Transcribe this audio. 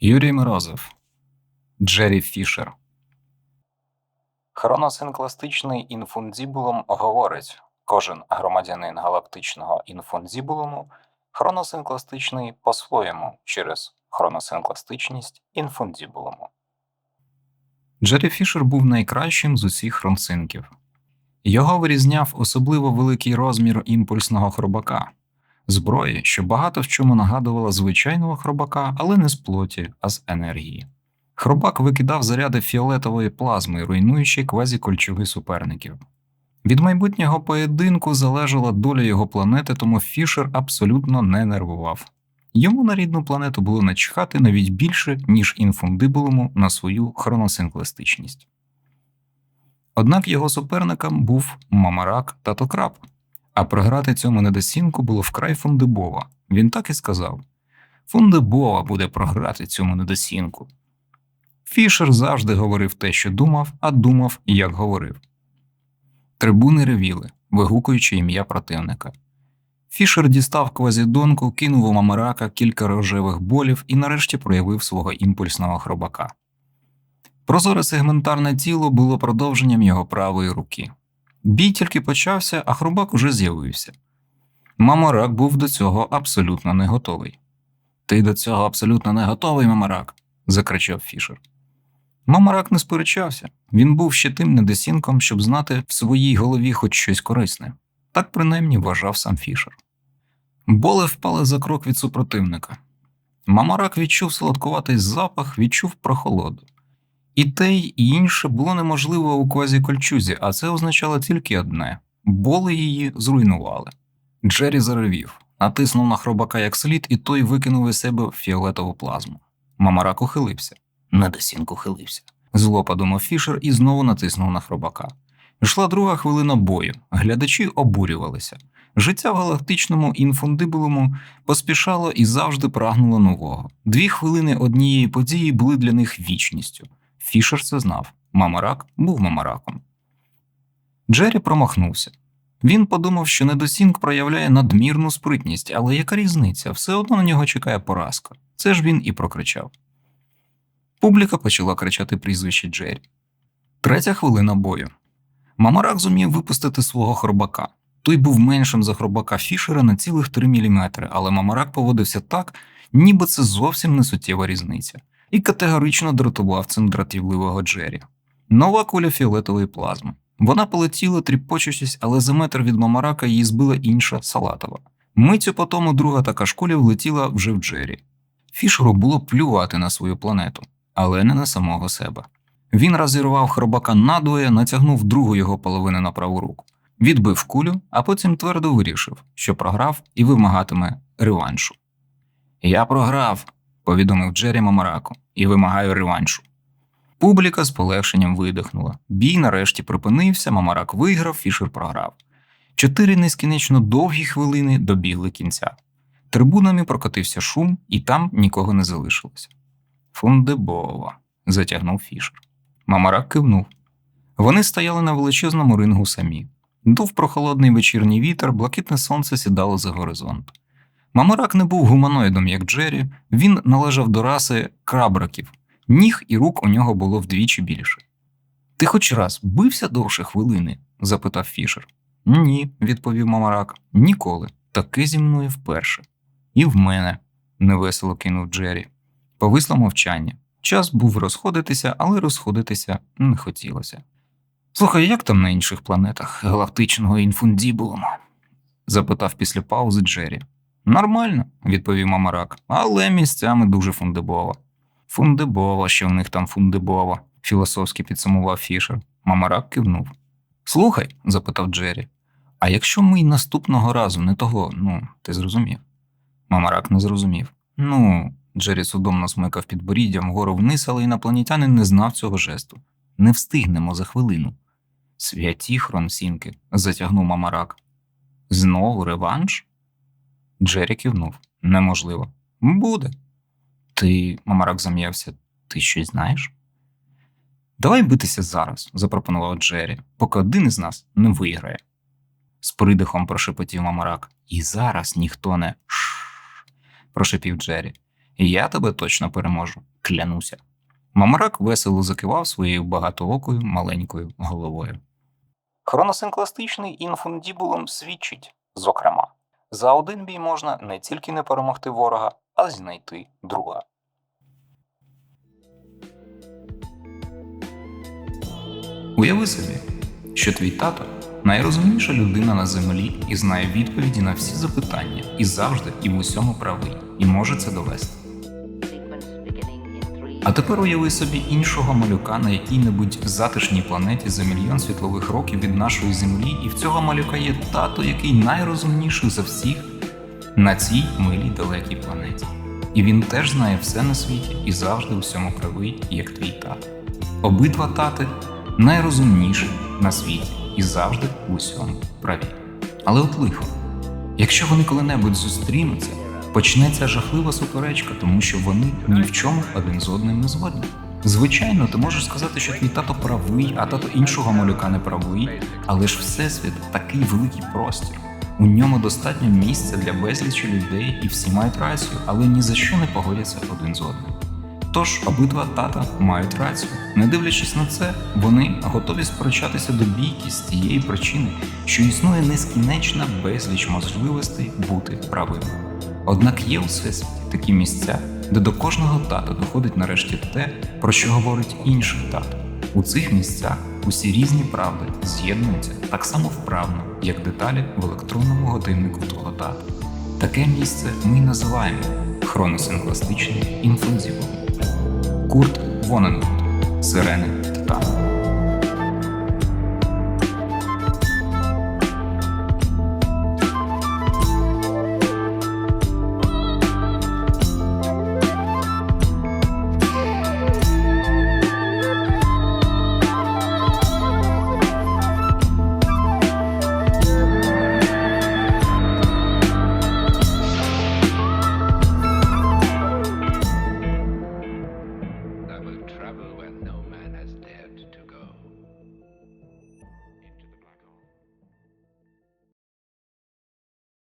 Юрій Морозов, Джері Фішер. Хроносинкластичний інфундібулум говорить: кожен громадянин галактичного інфундібулуму хроносинкластичний по-своєму через хроносинкластичність інфундібулуму. Джері Фішер був найкращим з усіх хронсинків. Його вирізняв особливо великий розмір імпульсного хробака, зброї, що багато в чому нагадувала звичайного хробака, але не з плоті, а з енергії. Хробак викидав заряди фіолетової плазми, руйнуючи квазікольчуги суперників. Від майбутнього поєдинку залежала доля його планети, тому Фішер абсолютно не нервував. Йому на рідну планету було начхати навіть більше, ніж інфундибулуму на свою хроносинкластичність. Однак його суперником був Мамарак та Токраб, а програти цьому недосінку було вкрай фундибова. Він так і сказав: Фундибова буде програти цьому недосінку. Фішер завжди говорив те, що думав, а думав, як говорив. Трибуни ревіли, вигукуючи ім'я противника. Фішер дістав квазідонку, кинув у мамарака кілька рожевих болів і нарешті проявив свого імпульсного хробака. Прозоре сегментарне тіло було продовженням його правої руки. Бій тільки почався, а хробак уже з'явився. Мамарак був до цього абсолютно не готовий. Ти до цього абсолютно не готовий, мамарак, закричав Фішер. Мамарак не сперечався, він був ще тим недосінком, щоб знати в своїй голові хоч щось корисне. Так принаймні вважав сам Фішер. Боли впали за крок від супротивника. Мамарак відчув солодкуватий запах, відчув прохолоду. І те й інше було неможливо у квазікольчузі, а це означало тільки одне боли її зруйнували. Джері заревів, натиснув на хробака як слід, і той викинув із себе фіолетову плазму. Мамарак ухилився, недосінку ухилився. Зло подумав Фішер і знову натиснув на хробака. Йшла друга хвилина бою, глядачі обурювалися. Життя в галактичному інфундибулуму поспішало і завжди прагнуло нового. Дві хвилини однієї події були для них вічністю. Фішер це знав. Мамарак був мамараком. Джері промахнувся. Він подумав, що недосінк проявляє надмірну спритність, але яка різниця? Все одно на нього чекає поразка. Це ж він і прокричав. Публіка почала кричати прізвище Джері. Третя хвилина бою. Мамарак зумів випустити свого хробака. Той був меншим за хробака Фішера на цілих 3 мм, але Мамарак поводився так, ніби це зовсім не суттєва різниця, і категорично дратував цим дратівливого Джері. Нова куля фіолетової плазми. Вона полетіла, тріпочучись, але за метр від Мамарака її збила інша салатова. Миттю потому друга така ж влетіла вже в Джері. Фішеру було плювати на свою планету, але не на самого себе. Він розірвав хробака надвоє, натягнув другу його половину на праву руку, відбив кулю, а потім твердо вирішив, що програв і вимагатиме реваншу. Я програв, повідомив Джері Мамараку, і вимагаю реваншу. Публіка з полегшенням видихнула. Бій нарешті припинився, Мамарак виграв, Фішер програв. Чотири нескінечно довгі хвилини добігли кінця. Трибунами прокотився шум, і там нікого не залишилося. Фундебова, затягнув Фішер. Мамарак кивнув. Вони стояли на величезному рингу самі. Дув прохолодний вечірній вітер, блакитне сонце сідало за горизонт. Мамарак не був гуманоїдом, як Джері, він належав до раси крабраків, ніг і рук у нього було вдвічі більше. Ти хоч раз бився довше хвилини? запитав Фішер. Ні, відповів Мамарак, ніколи. Таке зі мною вперше. І в мене, невесело кинув Джері. Повисло мовчання. Час був розходитися, але розходитися не хотілося. Слухай, як там на інших планетах галактичного інфундібулуму? запитав після паузи Джері. Нормально, відповів Мамарак, але місцями дуже фундибово. Фундибово, що в них там фундибово, філософськи підсумував Фішер. Мамарак кивнув. Слухай, запитав Джері, а якщо ми й наступного разу не того, ну, ти зрозумів? Мамарак не зрозумів. Ну, Джері судомно смикав підборіддям вгору вниз, але інопланетянин не знав цього жесту. Не встигнемо за хвилину. Святі хронсінки, затягнув Мамарак. Знову реванш? Джері кивнув. Неможливо. Буде. Ти, Мамарак зам'явся, ти щось знаєш? Давай битися зараз, запропонував Джері, поки один із нас не виграє. З придихом прошепотів Мамарак. І зараз ніхто не Шш. прошепів Джері. Я тебе точно переможу, клянуся. Мамарак весело закивав своєю багатоокою маленькою головою. Хроносинкластичний інфундібулум свідчить, зокрема, за один бій можна не тільки не перемогти ворога, а й знайти друга. Уяви собі, що твій тато найрозумніша людина на землі і знає відповіді на всі запитання, і завжди і в усьому правий, і може це довести. А тепер уяви собі іншого малюка на якій-небудь затишній планеті за мільйон світлових років від нашої землі, і в цього малюка є тато, який найрозумніший за всіх на цій милій далекій планеті. І він теж знає все на світі і завжди у всьому правий, як твій тато. Обидва тати найрозумніші на світі і завжди в усьому праві. Але от лихо, якщо вони коли-небудь зустрінуться, почнеться жахлива суперечка, тому що вони ні в чому один з одним не згодні. Звичайно, ти можеш сказати, що твій тато правий, а тато іншого малюка не правий, але ж всесвіт такий великий простір. У ньому достатньо місця для безлічі людей, і всі мають рацію, але ні за що не погодяться один з одним. Тож обидва тата мають рацію. Не дивлячись на це, вони готові сперечатися до бійки з тієї причини, що існує нескінченна безліч можливостей бути правими. Однак є у всесвіті такі місця, де до кожного тата доходить нарешті те, про що говорить інший тато. У цих місцях усі різні правди з'єднуються так само вправно, як деталі в електронному годиннику твого тата. Таке місце ми й називаємо хроносинкластичним інфузивом. Курт Воненвуд Сирени